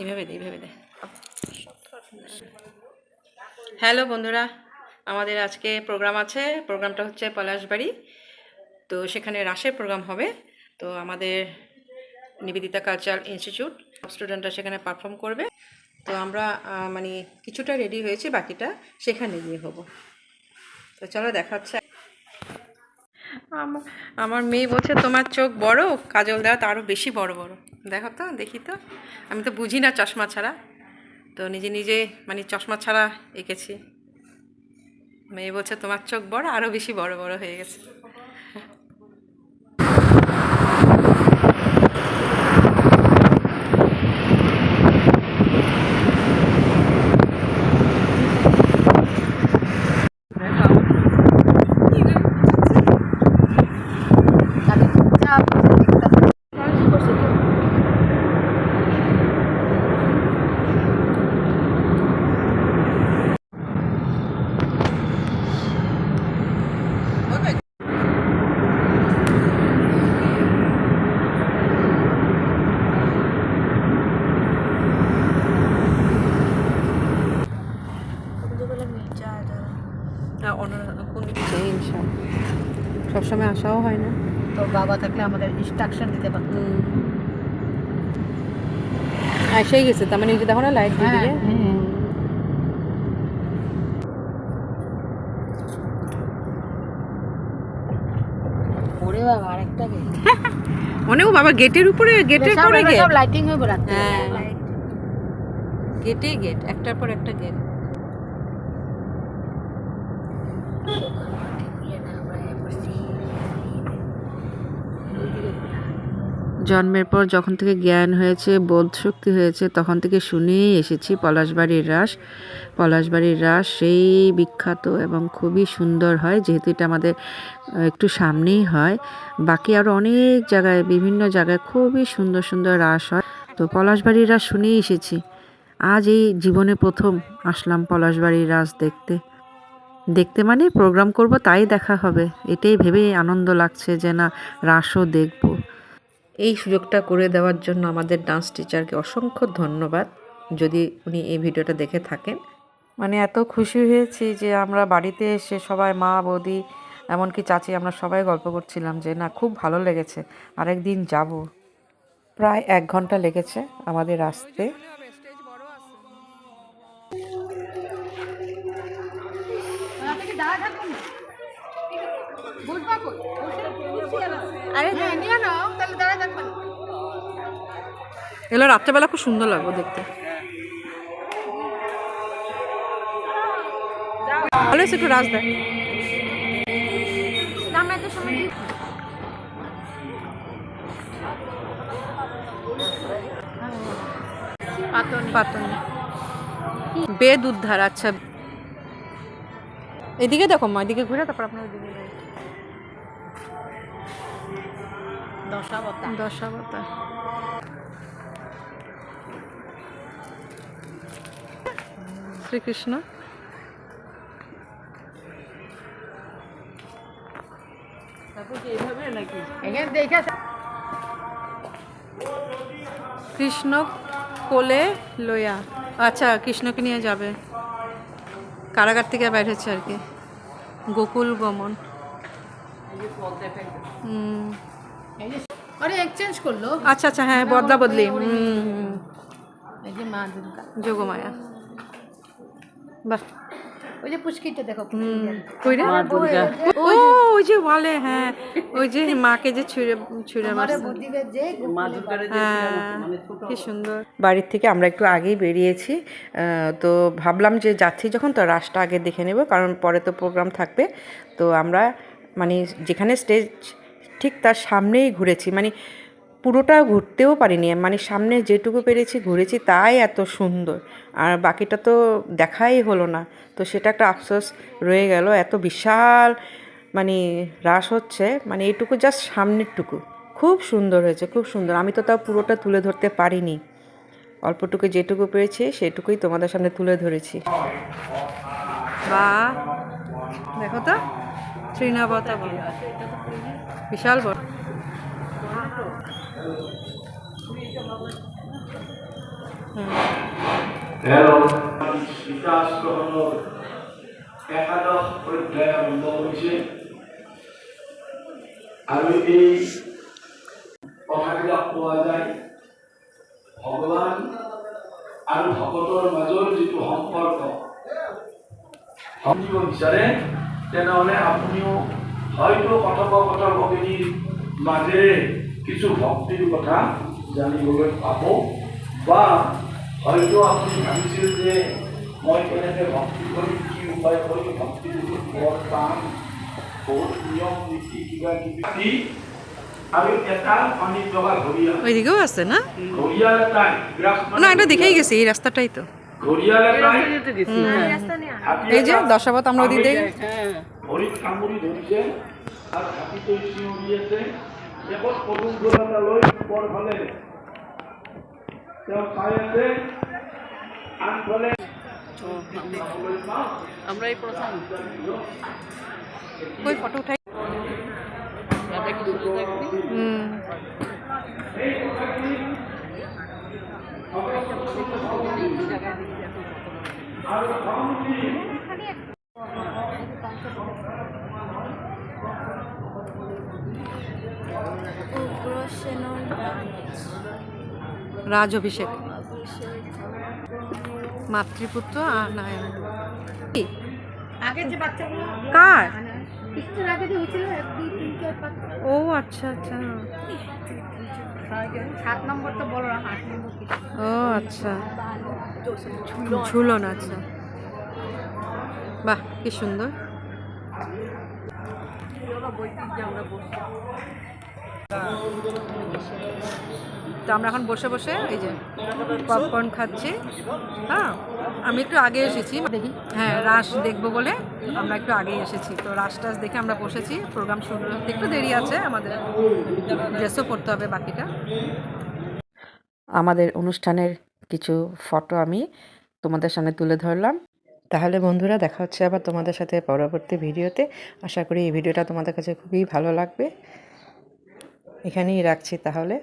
এইভাবে দে এইভাবে দে। হ্যালো বন্ধুরা, আমাদের আজকে প্রোগ্রাম আছে। প্রোগ্রামটা হচ্ছে পলাশবাড়ি। তো সেখানে রাসের প্রোগ্রাম হবে। তো আমাদের নিবেদিতা কালচারাল ইনস্টিটিউট স্টুডেন্টরা সেখানে পারফর্ম করবে। তো আমরা মানে কিছুটা রেডি হয়েছি, বাকিটা সেখানে গিয়ে হব। তো চলো দেখাচ্ছে আমার মেয়ে বলছে, তোমার চোখ বড়, কাজল দেওয়া তো আরও বেশি বড় বড়। দেখো তো, দেখি তো। আমি তো বুঝি না চশমা ছাড়া। তো নিজে নিজে মানে চশমা ছাড়া এঁকেছি। মেয়ে বলছে, তোমার চোখ বড়, আরও বেশি বড় বড় হয়ে গেছে। তো বাবা থাকলে আমাদের ইনস্ট্রাকশন দিতে পারতো। এসেই গেছে তার মানে দেখো না লাইট দিয়ে হ্যাঁ, দিকে হ্যাঁ। ওরে বাবা আরেকটা গেট বাবা গেটের উপরে গেটের পরে গেট সব লাইটিং হয়ে হ্যাঁ। গেট একটার পর একটা গেট জন্মের পর যখন থেকে জ্ঞান হয়েছে, বোধ শক্তি হয়েছে, তখন থেকে শুনেই এসেছি পলাশবাড়ির রাস। পলাশবাড়ির রাস সেই বিখ্যাত এবং খুবই সুন্দর হয়, যেহেতু এটা আমাদের একটু সামনেই হয়। বাকি আরও অনেক জায়গায়, বিভিন্ন জায়গায় খুবই সুন্দর সুন্দর রাস হয়। তো পলাশবাড়ির রাস শুনেই এসেছি। আজ এই জীবনে প্রথম আসলাম পলাশবাড়ির রাস দেখতে। দেখতে মানে প্রোগ্রাম করব, তাই দেখা হবে। এটাই ভেবে আনন্দ লাগছে যে না, রাসও দেখব। এই সুযোগটা করে দেওয়ার জন্য আমাদের ডান্স টিচারকে অসংখ্য ধন্যবাদ। যদি উনি এই ভিডিওটা দেখে থাকেন। মানে এত খুশি হয়েছি যে আমরা বাড়িতে এসে সবাই মা বৌদি এমনকি চাচি আমরা সবাই গল্প করছিলাম যে না খুব ভালো লেগেছে আরেকদিন যাব। প্রায় এক ঘণ্টা লেগেছে আমাদের আসতে। আরে এগুলো রাত্রেবেলা খুব সুন্দর লাগবে দেখতে। ভালো একটু রাজ সময় পাতনি। পাতনি বেদ উদ্ধার আচ্ছা। এদিকে দেখো মা এদিকে ঘুরে তারপর আপনার যাই। দশাবতা দশাবতা শ্রীকৃষ্ণ। কৃষ্ণ কোলে লইয়া। আচ্ছা কৃষ্ণকে নিয়ে যাবে। কারাগার থেকে বাইর হচ্ছে আর কি। গোকুল গমন। হুম। আরে এক্সচেঞ্জ করল। আচ্ছা আচ্ছা হ্যাঁ বদলা বদলি যোগমায়া। বাহ। ওই যে পুষ্কিটা দেখো ও ওই যে বলে হ্যাঁ। ওই যে মাকে যে ছুঁড়ে ছুঁড়ে যে হ্যাঁ কি সুন্দর। বাড়ির থেকে আমরা একটু আগেই বেরিয়েছি তো ভাবলাম যে যাচ্ছি যখন তো রাসটা আগে দেখে নেব কারণ পরে তো প্রোগ্রাম থাকবে। তো আমরা মানে যেখানে স্টেজ ঠিক তার সামনেই ঘুরেছি। মানে পুরোটা ঘুরতেও পারিনি। মানে সামনে যেটুকু পেরেছি ঘুরেছি তাই এত সুন্দর। আর বাকিটা তো দেখাই হলো না। তো সেটা একটা আফসোস রয়ে গেল। এত বিশাল মানে রাস হচ্ছে। মানে এইটুকু জাস্ট সামনেরটুকু। খুব সুন্দর হয়েছে, খুব সুন্দর। আমি তো তাও পুরোটা তুলে ধরতে পারিনি। অল্পটুকু যেটুকু পেরেছি, সেটুকুই তোমাদের সামনে তুলে ধরেছি। বা, দেখো তো তৃণাবতা বিশাল বড়। আৰু এই কথাবিলাক পোৱা যায়, ভগৱান আৰু ভকতৰ মাজৰ যিটো সম্পৰ্ক সমজিব বিচাৰে, তেনেহ'লে আপুনিও হয়তো কথোপকথনভগিনীৰ মাজেৰে কিছু ভক্তিৰ কথা জানিবলৈ পাব বা হয়তো আপুনি ভাবিছিল যে মই কেনেকৈ ভক্তি কৰিম কি উপায় কৰি ভক্তি বৰ টান বহুত নিয়ম নীতি কিবা কিবি। আৰু এটা ওইদিকেও আছে না? ঘৰিয়াল না এটা দেখেই গেছি এই রাস্তাটাই তো। এই যে দশাবত আমরা ওদিক আছে শেষত পদুম ফুল এটা লৈ ওপৰ ফালে তেওঁ চাই আছে আনফালে আমরা এই প্রথম। কই ফটো উঠাই? রাজ। অভিষেক মাতৃপুত্র আর নারায়ণ। কি? আগে যে বাচ্চাগুলো। কার? ও আচ্ছা আচ্ছা। ও আচ্ছা। ঝুলন আচ্ছা। বাহ কি সুন্দর। তো আমরা এখন বসে বসে এই যে পপকর্ন খাচ্ছি। হ্যাঁ আমি একটু আগে এসেছি। দেখি। হ্যাঁ রাস দেখব বলে আমরা একটু আগে এসেছি। তো রাস টাস দেখে আমরা বসেছি। প্রোগ্রাম শুরু হতে একটু দেরি আছে আমাদের ড্রেসও পড়তে হবে বাকিটা। আমাদের অনুষ্ঠানের কিছু ফটো আমি তোমাদের সামনে তুলে ধরলাম। তাহলে বন্ধুরা দেখা হচ্ছে আবার তোমাদের সাথে পরবর্তী ভিডিওতে। আশা করি এই ভিডিওটা তোমাদের কাছে খুবই ভালো লাগবে। এখানেই রাখছি তাহলে।